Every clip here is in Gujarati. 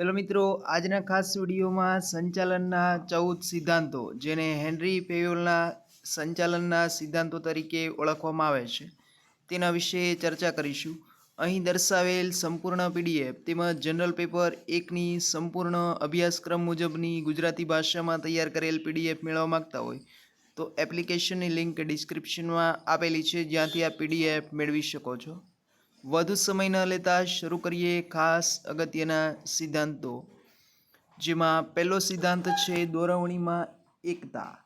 હેલો મિત્રો, આજના ખાસ વિડીયોમાં સંચાલનના ચૌદ સિદ્ધાંતો, જેને હેનરી પેયોલના સંચાલનના સિદ્ધાંતો તરીકે ઓળખવામાં આવે છે. તેના વિશે ચર્ચા કરીશું. અહીં દર્શાવેલ સંપૂર્ણ પીડીએફ તેમજ જનરલ પેપર એકની સંપૂર્ણ અભ્યાસક્રમ મુજબની ગુજરાતી ભાષામાં તૈયાર કરેલ પીડીએફ મેળવવા માગતા હોય, તો એપ્લિકેશનની લિંક ડિસ્ક્રિપ્શનમાં આપેલી છે, જ્યાંથી આ પીડીએફ મેળવી શકો છો. વધુ સમય ન લેતા શરૂ કરીએ ખાસ અગત્યના સિદ્ધાંતો, જેમાં પહેલો સિદ્ધાંત છે દોરવણીમાં એકતા.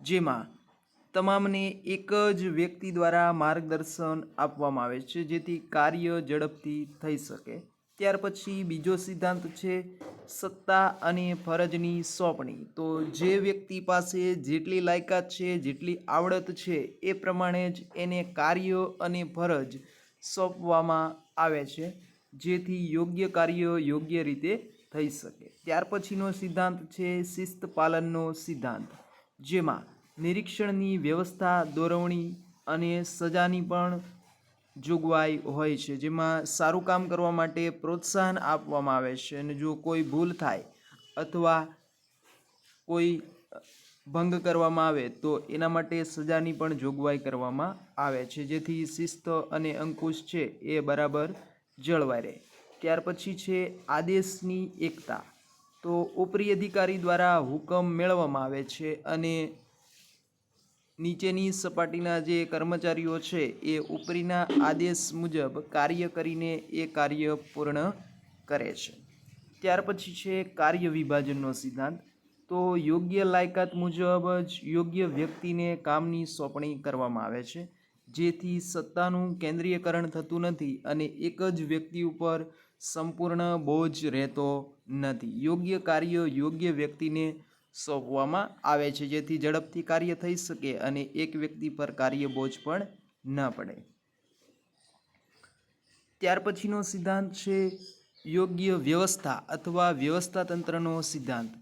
જેમાં તમામને એક જ વ્યક્તિ દ્વારા માર્ગદર્શન આપવામાં આવે છે, જેથી કાર્ય ઝડપથી થઈ શકે. ત્યાર પછી બીજો સિદ્ધાંત છે સત્તા અને ફરજની સોંપણી. તો જે વ્યક્તિ પાસે જેટલી લાયકાત છે, જેટલી આવડત છે, એ પ્રમાણે જ એને કાર્ય અને ફરજ સોંપવામાં આવે છે, જેથી યોગ્ય કાર્યો યોગ્ય રીતે થઈ શકે. ત્યાર પછીનો સિદ્ધાંત છે શિસ્ત પાલનનો સિદ્ધાંત, જેમાં નિરીક્ષણની વ્યવસ્થા, દોરવણી અને સજાની પણ જોગવાઈ હોય છે. જેમાં સારું કામ કરવા માટે પ્રોત્સાહન આપવામાં આવે છે અને જો કોઈ ભૂલ થાય અથવા કોઈ ભંગ કરવામાં આવે, તો એના માટે સજાની પણ જોગવાઈ કરવામાં આવે છે. જેથી શિસ્ત અને અંકુશ છે એ બરાબર જળવાઈ રહે. ત્યાર પછી છે આદેશની એકતા. તો ઉપરી અધિકારી દ્વારા હુકમ મેળવવામાં આવે છે અને નીચેની સપાટીના જે કર્મચારીઓ છે એ ઉપરીના આદેશ મુજબ કાર્ય કરીને એ કાર્ય પૂર્ણ કરે છે. ત્યાર પછી છે કાર્ય વિભાજનનો સિદ્ધાંત. તો યોગ્ય લાયકાત મુજબ જ યોગ્ય વ્યક્તિને કામની સોંપણી કરવામાં આવે છે. જેથી સત્તાનું કેન્દ્રીયકરણ થતું નથી અને એક જ વ્યક્તિ ઉપર સંપૂર્ણ બોજ રહેતો નથી. યોગ્ય કાર્ય યોગ્ય વ્યક્તિને સોંપવામાં આવે છે, જેથી ઝડપથી કાર્ય થઈ શકે અને એક વ્યક્તિ પર કાર્ય બોજ પણ ન પડે. ત્યાર પછીનો સિદ્ધાંત છે યોગ્ય વ્યવસ્થા અથવા વ્યવસ્થા તંત્રનો સિદ્ધાંત.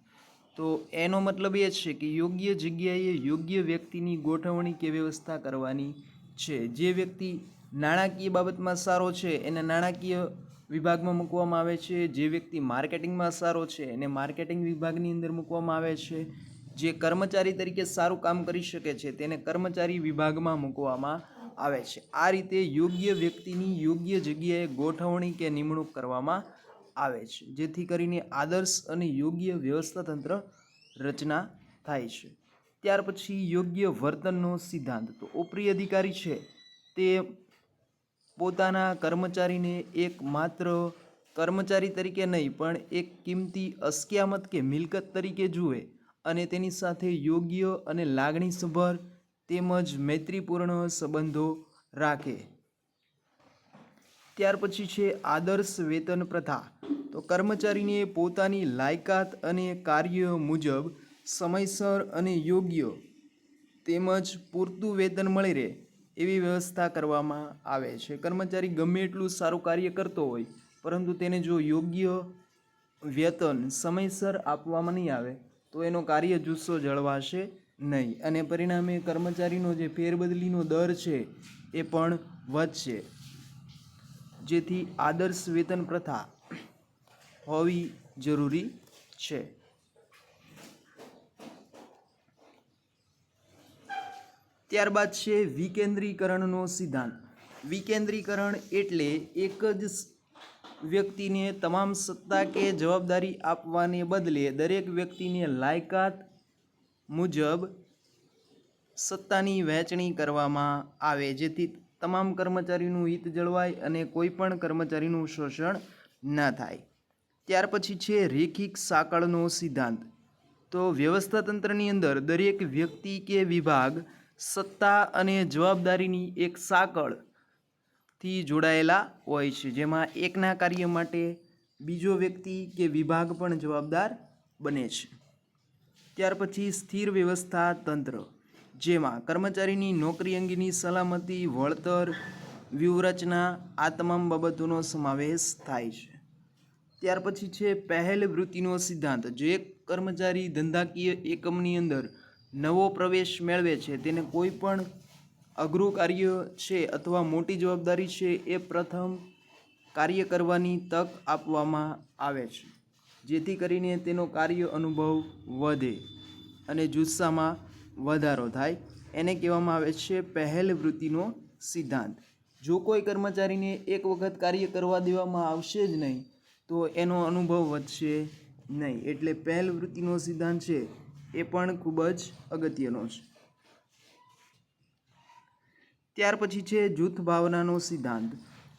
તો એનો મતલબ એ છે કે યોગ્ય જગ્યાએ યોગ્ય વ્યક્તિની ગોઠવણી કે વ્યવસ્થા કરવાની છે. જે વ્યક્તિ નાણાકીય બાબતમાં સારો છે, એને નાણાકીય વિભાગમાં મૂકવામાં આવે છે. જે વ્યક્તિ માર્કેટિંગમાં સારો છે, એને માર્કેટિંગ વિભાગની અંદર મૂકવામાં આવે છે. જે કર્મચારી તરીકે સારું કામ કરી શકે છે, તેને કર્મચારી વિભાગમાં મૂકવામાં આવે છે. આ રીતે યોગ્ય વ્યક્તિની યોગ્ય જગ્યાએ ગોઠવણી કે નિમણૂક કરવામાં આવે છે, જેથી કરીને આદર્શ અને યોગ્ય વ્યવસ્થા તંત્ર રચના થાય છે. ત્યાર પછી યોગ્ય વર્તનનો સિદ્ધાંત. તો ઉપરી અધિકારી છે તે પોતાના કર્મચારીને એક માત્ર કર્મચારી તરીકે નહીં, પણ એક કિંમતી અસ્કયામત કે મિલકત તરીકે જુએ અને તેની સાથે યોગ્ય અને લાગણીસભર તેમજ મૈત્રીપૂર્ણ સંબંધો રાખે. ત્યાર પછી છે આદર્શ વેતન પ્રથા. તો કર્મચારીને પોતાની લાયકાત અને કાર્ય મુજબ સમયસર અને યોગ્ય તેમજ પૂરતું વેતન મળી રહે એવી વ્યવસ્થા કરવામાં આવે છે. કર્મચારી ગમે એટલું સારું કાર્ય કરતો હોય, પરંતુ તેને જો યોગ્ય વેતન સમયસર આપવામાં નહીં આવે, તો એનો કાર્ય જુસ્સો જળવાશે નહીં. અને પરિણામે કર્મચારીનો જે ફેરબદલીનો દર છે એ પણ વધશે. જેથી આદર્શ વેતન પ્રથા હોવી જરૂરી છે. ત્યારબાદ છે વિકેન્દ્રીકરણનો સિદ્ધાંત. વિકેન્દ્રીકરણ એટલે એક જ વ્યક્તિને તમામ સત્તા કે જવાબદારી આપવાને બદલે દરેક વ્યક્તિને લાયકાત મુજબ સત્તાની વહેંચણી કરવામાં આવે, જેથી તમામ કર્મચારીનું હિત જળવાય અને કોઈ પણ કર્મચારીનું શોષણ ન થાય. ત્યાર પછી છે રેખિક સાંકળનો સિદ્ધાંત. તો વ્યવસ્થા તંત્રની અંદર દરેક વ્યક્તિ કે વિભાગ સત્તા અને જવાબદારીની એક સાંકળથી જોડાયેલા હોય છે. જેમાં એકના કાર્ય માટે બીજો વ્યક્તિ કે વિભાગ પણ જવાબદાર બને છે. ત્યાર પછી સ્થિર વ્યવસ્થા તંત્ર જેમાં કર્મચારીની નોકરી અંગેની સલામતી, વળતર, વ્યૂહરચના આ તમામ બાબતોનો સમાવેશ થાય છે. ત્યાર પછી છે પહેલ વૃત્તિનો સિદ્ધાંત. જે કર્મચારી ધંધાકીય એકમની અંદર નવો પ્રવેશ મેળવે છે, તેને કોઈ પણ અઘરું કાર્ય છે અથવા મોટી જવાબદારી છે એ પ્રથમ કાર્ય કરવાની તક આપવામાં આવે છે. જેથી કરીને તેનો કાર્ય અનુભવ વધે અને જુસ્સામાં વધારો થાય. એને કહેવામાં આવે છે પહેલ વૃત્તિનો સિદ્ધાંત. જો કોઈ કર્મચારીને એક વખત કાર્ય કરવા દેવામાં આવશે જ નહીં, તો એનો અનુભવ વધશે નહીં. એટલે પહેલ વૃત્તિનો સિદ્ધાંત છે એ પણ ખૂબ જ અગત્યનો છે. ત્યાર પછી છે જૂથ ભાવનાનો સિદ્ધાંત.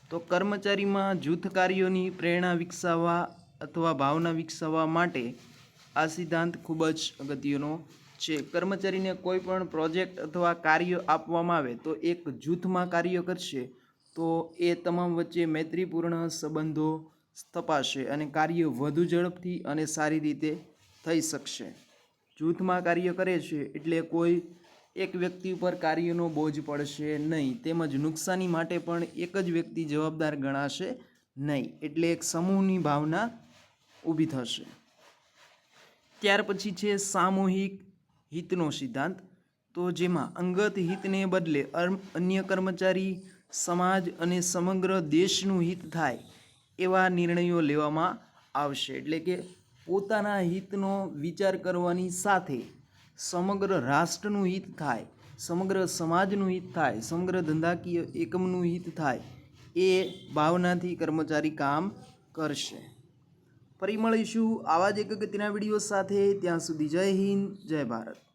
તો કર્મચારીમાં જૂથ કાર્યોની પ્રેરણા વિકસાવવા અથવા ભાવના વિકસાવવા માટે આ સિદ્ધાંત ખૂબ જ અગત્યનો છે. કર્મચારીને કોઈ પણ પ્રોજેક્ટ અથવા કાર્ય આપવામાં આવે તો એક જૂથમાં કાર્ય કરશે. તો એ તમામ વચ્ચે મૈત્રીપૂર્ણ સંબંધો સ્થપાશે અને કાર્ય વધુ ઝડપથી અને સારી રીતે થઈ શકશે. જૂથમાં કાર્ય કરે છે એટલે કોઈ એક વ્યક્તિ ઉપર કાર્યનો બોજ પડશે નહીં. તેમજ નુકસાની માટે પણ એક જ વ્યક્તિ જવાબદાર ગણાશે નહીં. એટલે એક સમૂહની ભાવના ઊભી થશે. ત્યાર પછી છે સામૂહિક હિતનો સિદ્ધાંત. તો જેમાં અંગત હિતને બદલે અન્ય કર્મચારી, સમાજ અને સમગ્ર દેશનું હિત થાય એવા નિર્ણયો લેવામાં આવશે. એટલે કે પોતાના હિતનો વિચાર કરવાની સાથે સમગ્ર રાષ્ટ્રનું હિત થાય, સમગ્ર સમાજનું હિત થાય, સમગ્ર ધંધાકીય એકમનું હિત થાય એ ભાવનાથી કર્મચારી કામ કરશે. ફરી મળીશું આવા જ એક ગતિના વીડિયો સાથે. ત્યાં સુધી જય હિન્દ જય ભારત.